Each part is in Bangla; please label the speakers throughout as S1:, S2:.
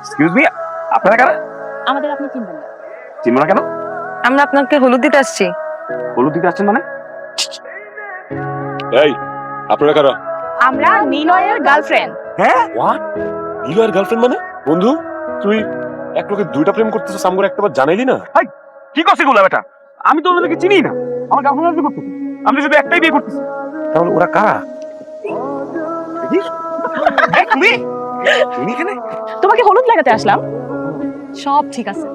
S1: এক্সকিউজ মি আপনারা কারা
S2: আমাদের আপনি চিনবেন না।
S1: চিনব না কেন?
S3: আমরা আপনাকে হলুদ দিতে আসছি।
S1: হলুদ দিতে আসছেন মানে?
S4: এই আপনারা কারা?
S2: আমরা নিলয়ের গার্লফ্রেন্ড।
S1: হ্যাঁ?
S4: হোয়াট নীলয়ের গার্লফ্রেন্ড মানে? বন্ধু তুই এক লোকে দুইটা প্রেম করতেছিস আমগরে একটাবার জানাইলি না?
S1: কি করছে গুলা বেটা? আমি তো ওদেরকে চিনি না। আমার গার্লফ্রেন্ড বিয়ে করতেছি আমি শুধু একটাই বিয়ে করতেছি। তাহলে ওরা কারা? দেখিস? তুমি এখানে?
S2: তোমাকে হলুদ লাগাতে আসলাম।
S3: সব ঠিক আছে।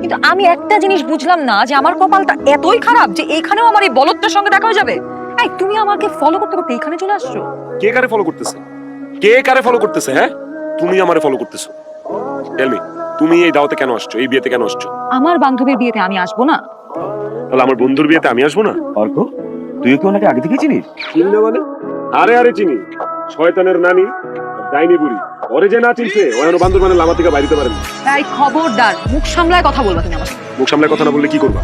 S3: কিন্তু আমি একটা জিনিস বুঝলাম না যে আমার কপালটা এতই খারাপ যে এখানেও আমার এই বলদটার সঙ্গে দেখা হয়ে যাবে। এই তুমি আমাকে ফলো করতে করতে এখানে চলে আসছো?
S4: কে কারে ফলো করতেছে? কে কারে ফলো করতেছে হ্যাঁ? তুমি আমারে ফলো করতেছো। টেল মি তুমি এই দাওয়াতে কেন আসছো? এই বিয়েতে কেন আসছো?
S3: আমার বান্ধবীর বিয়েতে আমি আসব না।
S4: তাহলে আমার বন্ধুর বিয়েতে আমি আসব না?
S1: অর্ক তুই কি ওনাকে আগে থেকে চিনিস?
S4: চিনি না মানে? আরে আরে চিনি। শয়তানের নানি ডাইনি বুড়ি। ওরে যে না চিনছে ও এখনও বান্ধব মানে লামা থেকে বাইরিতে পারেন।
S3: তাই খবরদার মুখ সামলায় কথা বলবা তুমি আমার সাথে।
S4: মুখ সামলে কথা না বললে কি করবা?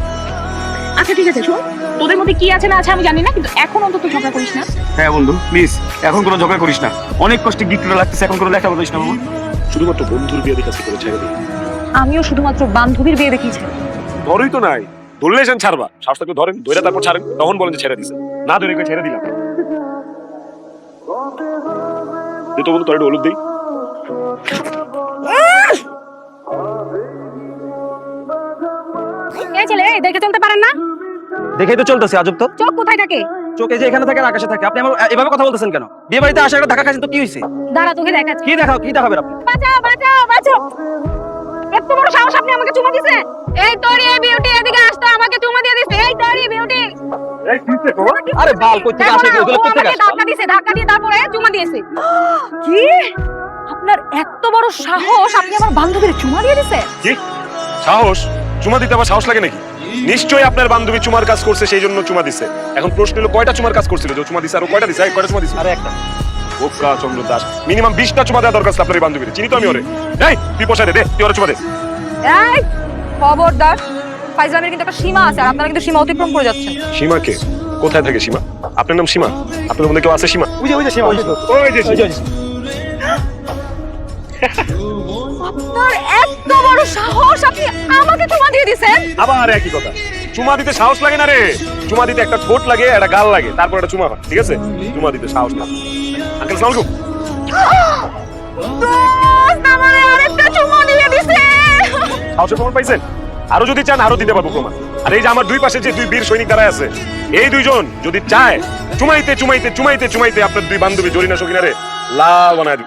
S2: আচ্ছা ঠিক আছে শোন তোদের মধ্যে কি আছে না আছে আমি জানি না কিন্তু এখন অন্তত ঝগড়া করিস না।
S1: হ্যাঁ বন্ধু প্লিজ এখন কোনো ঝগড়া করিস না। অনেক কষ্টে লাগতেছে এখন কোনো দেখা বলিস না মামা
S4: শুধুমাত্র বন্ধুর বিয়ে করে ছেড়ে দিই
S3: আমিও শুধুমাত্র বান্ধবীর বিয়ে দেখিয়েছি।
S4: ধরই তো নাই। ধরলে যেন ছাড়বা। শ্বাস থাকলে ধরেন ধরে তারপর ছাড়েন তখন বলেন যে ছেড়ে দিছে। না ধরে ছেড়ে দিলাম। তো বন্ধু তোর একটু হলুদ দিই।
S2: এই ছেলে এই দেখে চলতে পারেন না?
S5: দেখেই তো চলতেছে আজব তো।
S2: চোখ কোথায় থাকে?
S5: চোখে যে এখানে থাকে আর আকাশে থাকে। আপনি আমার এভাবে কথা বলতেছেন কেন? বিয়ে বাড়িতে আসা একটা ধাক্কা খাচ্ছেন তো কি হয়েছে
S2: দাঁড়া তোকে দেখাচ্ছি।
S5: কি দেখাও কি দেখাবেন আপনি?
S2: বাঁচাও বাঁচাও বাঁচাও। এত বড় সাহস আপনি আমাকে চুমা দিছে? এই তোর এই বিউটি এদিকে আসতো আমাকে চুমা দিয়ে দিছে। এই তোর এই বিউটি
S1: এই
S5: আরে বাল কই থেকে আসে এগুলো
S2: ও
S5: থেকে
S2: ধাক্কা দিছে ধাক্কা দিয়ে তারপরে চুমা দিয়েছে।
S3: কি? এত বড় সাহস আপনি আমার বান্ধবীর চুমা দিয়ে দিছে
S4: কি? সাহস? চুমা দিতে আবার সাহস লাগে নাকি? নিশ্চয়ই আপনার বান্ধবী চুমার কাজ করছে সেই জন্য চুমা দিছে। এখন প্রশ্ন হলো কয়টা চুমার কাজ করছিল? যে চুমা দিছে আর কয়টা দিছে? কয়টা চুমা দিছে?
S5: আরে একটা।
S4: বোকা চন্দ্র দাস। মিনিমাম বিশটা চুমা দেওয়া দরকার আপনার বান্ধবীর। চিনি তো আমি ওরে। এই তুই পোষায় দে দে তুই ওরে চুমা দে।
S3: এই খবরদার। ফাইজলামের কিন্তু একটা সীমা আছে আর আপনারা কিন্তু সীমা অতিক্রম করে যাচ্ছেন।
S4: সীমা কে? কোথায় থাকে সীমা? আপনার নাম সীমা? আপনার মধ্যে কেউ আছে সীমা? ওই যে
S5: ওই যে, ওই যে।
S3: আপনার এত বড় সাহস আপনি আমাকে চুমা দিয়ে দিছেন?
S4: আবার একই কথা। চুমা দিতে সাহস লাগে না রে। চুমা দিতে একটা ঠোঁট লাগে একটা গাল লাগে তারপর একটা চুমা হয় ঠিক আছে? চুমা দিতে সাহস না। আঙ্কেল সালাম আলাইকুম।
S3: দোস্ত আমারে আরেকটা চুমা দিয়ে দিছে।
S4: সাহসের প্রমাণ পাইছেন? আরও যদি চান আরও দিতে পারব প্রমাণ। আর এই যে আমার দুই পাশে যে দুই বীর সৈনিক দাঁড়ায় আছে এই দুইজন যদি চায় চুমাইতে চুমাইতে চুমাইতে চুমাইতে আপনার দুই বান্ধবী জরিনা সকিনারে লাল বানায়